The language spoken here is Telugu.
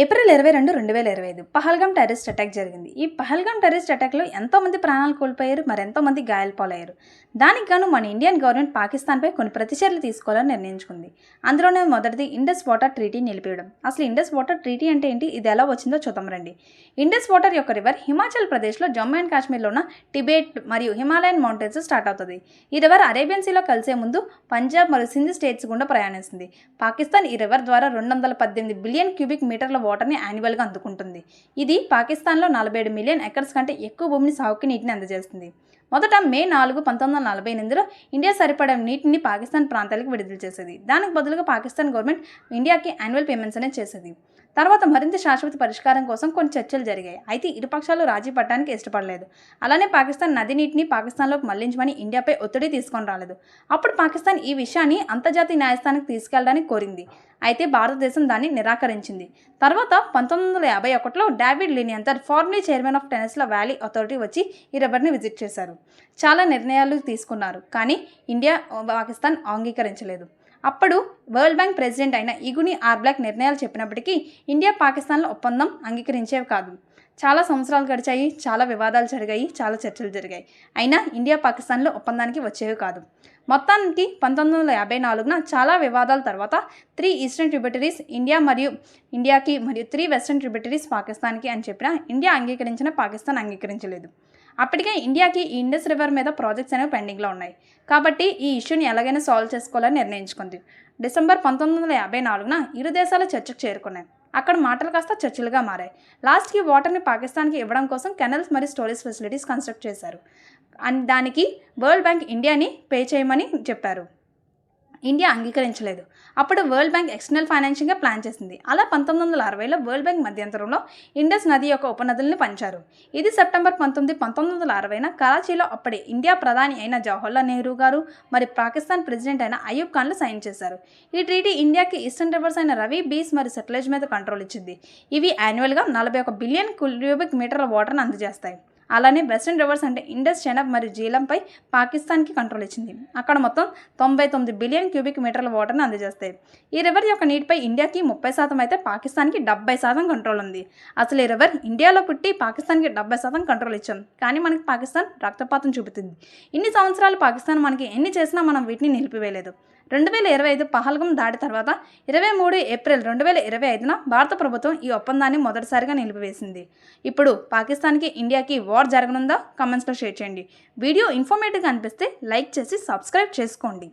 ఏప్రిల్ ఇరవై రెండు రెండు వేల ఇరవై ఐదు పహల్గామ్ టెర్రరిస్ట్ అటాక్ జరిగింది. ఈ పహల్గామ్ టెర్రరిస్ట్ అటాక్లో ఎంతోమంది ప్రాణాలు కోల్పోయారు మరి ఎంతోమంది గాయాల పాలయ్యారు? దానికి గాను మన ఇండియన్ గవర్నమెంట్ పాకిస్తాన్పై కొన్ని ప్రతిచర్యలు తీసుకోవాలని నిర్ణయించుకుంది. అందులోనే మొదటిది ఇండస్ వాటర్ ట్రీటీ నిలిపేయడం అసలు ఇండస్ వాటర్ ట్రీటీ అంటే ఏంటి? ఇది ఎలా వచ్చిందో చూద్దాం రండి. ఇండస్ వాటర్ యొక్క రివర్ హిమాచల్ ప్రదేశ్లో జమ్మూ అండ్ కాశ్మీర్లో ఉన్న టిబెట్ మరియు హిమాలయన్ మౌంటైన్స్ స్టార్ట్ అవుతుంది. ఈ రివర్ అరేబియన్ సీలో కలిసే ముందు పంజాబ్ మరియు సింధ్ స్టేట్స్ గుండా ప్రయాణిస్తుంది. పాకిస్తాన్ ఈ రివర్ ద్వారా రెండు వందల పద్దెనిమిది బిలియన్ క్యూబిక్ మీటర్ల వాటర్ని యాన్యువల్గా అందుకుంటుంది. ఇది పాకిస్తాన్లో నలభై ఏడు మిలియన్ ఎకర్స్ కంటే ఎక్కువ భూమిని సాగుకి నీటిని అందజేస్తుంది. మొదట మే నాలుగు పంతొమ్మిది వందల నలభై ఎనిమిదిలో ఇండియా సరిపడే నీటిని పాకిస్తాన్ ప్రాంతాలకు విడుదల చేసేది. దానికి బదులుగా పాకిస్తాన్ గవర్నమెంట్ ఇండియాకి యాన్యువల్ పేమెంట్స్ అనేది చేసేది. తర్వాత మరింత శాశ్వత పరిష్కారం కోసం కొన్ని చర్చలు జరిగాయి. అయితే ఇరుపక్షాలు రాజీ పడడానికి ఇష్టపడలేదు. అలానే పాకిస్తాన్ నది నీటిని పాకిస్తాన్లోకి మళ్ళించమని ఇండియాపై ఒత్తిడి తీసుకొని రాలేదు. అప్పుడు పాకిస్తాన్ ఈ విషయాన్ని అంతర్జాతీయ న్యాయస్థానానికి తీసుకెళ్ళడానికి కోరింది. అయితే భారతదేశం దాన్ని నిరాకరించింది. తర్వాత పంతొమ్మిది వందల యాభై ఒకటిలో David Lilienthal formerly chairman of Tennessee valley authority వచ్చి ఈ రివర్ని విజిట్ చేశారు. చాలా నిర్ణయాలు తీసుకున్నారు. కానీ ఇండియా పాకిస్తాన్ అంగీకరించలేదు. అప్పుడు వరల్డ్ బ్యాంక్ ప్రెసిడెంట్ అయిన ఇగుని ఆర్బ్లాక్ నిర్ణయాలు చెప్పినప్పటికీ ఇండియా పాకిస్తాన్ల ఒప్పందం అంగీకరించేవి కాదు. చాలా సంవత్సరాలు గడిచాయి చాలా వివాదాలు జరిగాయి చాలా చర్చలు జరిగాయి. అయినా ఇండియా పాకిస్తాన్లో ఒప్పందానికి వచ్చేవి కాదు. మొత్తానికి పంతొమ్మిది వందల యాభై నాలుగున చాలా వివాదాల తర్వాత త్రీ ఈస్టర్న్ ట్రిబ్యూటరీస్ ఇండియా మరియు ఇండియాకి మరియు త్రీ వెస్టర్న్ ట్రిబ్యూటరీస్ పాకిస్తాన్కి అని చెప్పిన ఇండియా అంగీకరించిన పాకిస్తాన్ అంగీకరించలేదు. అప్పటికే ఇండియాకి ఈ ఇండస్ రివర్ మీద ప్రాజెక్ట్స్ అనేవి పెండింగ్లో ఉన్నాయి. కాబట్టి ఈ ఇష్యూని ఎలాగైనా సాల్వ్ చేసుకోవాలని నిర్ణయించుకుంది. డిసెంబర్ పంతొమ్మిది వందల యాభై నాలుగున ఇరు దేశాల చర్చకు చేరుకున్నాయి. అక్కడ మాటలు కాస్త చర్చలుగా మారాయి. లాస్ట్కి వాటర్ని పాకిస్తాన్కి ఇవ్వడం కోసం కెనల్స్ మరియు స్టోరేజ్ ఫెసిలిటీస్ కన్స్ట్రక్ట్ చేశారు. అండ్ దానికి వరల్డ్ బ్యాంక్ ఇండియాని పే చేయమని చెప్పారు. ఇండియా అంగీకరించలేదు. అప్పుడు వరల్డ్ బ్యాంక్ ఎక్స్టర్నల్ ఫైనాన్షియల్గా ప్లాన్ చేసింది. అలా పంతొమ్మిది వందల అరవైలో వరల్డ్ బ్యాంక్ మధ్యంతరంలో ఇండస్ నది యొక్క ఉపనదుల్ని పంచారు. ఇది సెప్టెంబర్ పంతొమ్మిది పంతొమ్మిది వందల అరవైన కరాచీలో అప్పటి ఇండియా ప్రధాని అయిన జవహర్లాల్ నెహ్రూ గారు మరి పాకిస్తాన్ ప్రెసిడెంట్ అయిన అయూబ్ ఖాన్లు సైన్ చేశారు. ఈ ట్రీటీ ఇండియాకి ఈస్టర్న్ రివర్స్ అయిన రవి బీస్ మరియు సెటిలేజ్ మీద కంట్రోల్ ఇచ్చింది. ఇవి యాన్యువల్గా నలభై ఒక బిలియన్ క్యూబిక్ మీటర్ల వాటర్ను అందజేస్తాయి. అలానే వెస్ట్రన్ రివర్స్ అంటే ఇండస్ చెనబ్ మరియు జీలంపై పాకిస్తాన్కి కంట్రోల్ ఇచ్చింది. అక్కడ మొత్తం తొంభై తొమ్మిది బిలియన్ క్యూబిక్ మీటర్ల వాటర్ని అందజేస్తాయి. ఈ రివర్ యొక్క నీటిపై ఇండియాకి ముప్పై శాతం అయితే పాకిస్తాన్కి డెబ్బై శాతం కంట్రోల్ ఉంది. అసలు ఈ రివర్ ఇండియాలో పుట్టి పాకిస్తాన్కి డెబ్బై శాతం కంట్రోల్ ఇచ్చాం కానీ మనకి పాకిస్తాన్ రక్తపాతం చూపుతుంది. ఇన్ని సంవత్సరాలు పాకిస్తాన్ మనకి ఎన్ని చేసినా మనం వీటిని నిలిపివేయలేదు. రెండు వేల ఇరవై ఐదు పహల్గం దాడి తర్వాత ఇరవై మూడు ఏప్రిల్ రెండు వేల ఇరవై ఐదున భారత ప్రభుత్వం ఈ ఒప్పందాన్ని మొదటిసారిగా నిలిపివేసింది. ఇప్పుడు పాకిస్తాన్కి ఇండియాకి వార్ జరగనుందా కమెంట్స్లో షేర్ చేయండి. వీడియో ఇన్ఫర్మేటివ్గా అనిపిస్తే లైక్ చేసి సబ్స్క్రైబ్ చేసుకోండి.